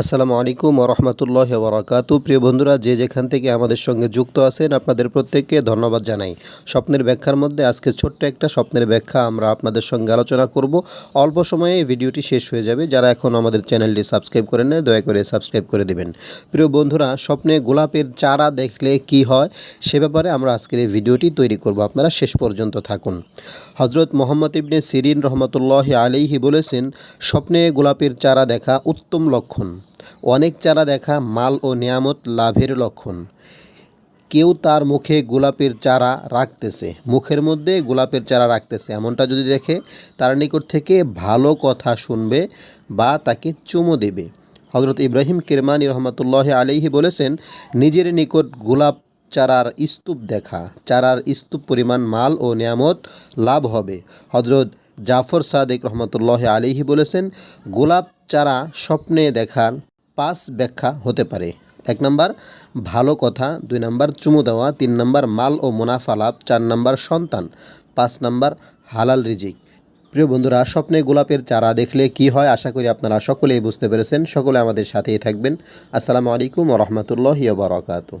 আসসালামু আলাইকুম রহমতুল্লাহ বরাকাতু প্রিয় বন্ধুরা, যে যেখান থেকে আমাদের সঙ্গে যুক্ত আছেন, আপনাদের প্রত্যেককে ধন্যবাদ জানাই। স্বপ্নের ব্যাখ্যার মধ্যে আজকে ছোট্ট একটা স্বপ্নের ব্যাখ্যা আমরা আপনাদের সঙ্গে আলোচনা করব। অল্প সময়ে ভিডিওটি শেষ হয়ে যাবে। যারা এখন আমাদের চ্যানেলটি সাবস্ক্রাইব করেন না দয়া করে সাবস্ক্রাইব করে দিবেন। প্রিয় বন্ধুরা, স্বপ্নে গোলাপের চারা দেখলে কি হয়, সে ব্যাপারে আমরা আজকের এই ভিডিওটি তৈরি করব। আপনারা শেষ পর্যন্ত থাকুন। হজরত মোহাম্মদ ইবনে সিরিন রহমতুল্লাহ আলিহি বলেছেন, স্বপ্নে গোলাপের চারা দেখা উত্তম লক্ষণ। অনেক চারা দেখা মাল ও নিয়ামত লাভের লক্ষণ। কেউ তার মুখে গোলাপের চারা রাখতেছে, মুখের মধ্যে গোলাপের চারা রাখতেছে। এমনটা যদি দেখে, তার নিকট থেকে ভালো কথা শুনবে বা তাকে চুমো দেবে। হজরত ইব্রাহিম কিরমানি রহমতুল্লাহ আলিহি বলেছেন, নিজের নিকট গোলাপ চারার স্তূপ দেখা। চারার স্তূপ পরিমাণ মাল ও নিয়ামত লাভ হবে। হজরত জাফর সাদেক রহমতুল্লাহ আলিহি বলেছেন, গোলাপ চারা স্বপ্নে দেখার পাঁচ ব্যাখ্যা হতে পারে। এক নম্বর, ভালো কথা। দুই নম্বর, চুমু দেওয়া। তিন নম্বর, মাল ও মুনাফা লাভ। চার নম্বর, সন্তান। পাঁচ নম্বর, হালাল রিজিক। প্রিয় বন্ধুরা, স্বপ্নে গোলাপের চারা দেখলে কি হয়? আশা করি আপনারা সকলেই বুঝতে পেরেছেন। সকলে আমাদের সাথেই থাকবেন। আসসালামু আলাইকুম রহমতুল্লাহ বারকাত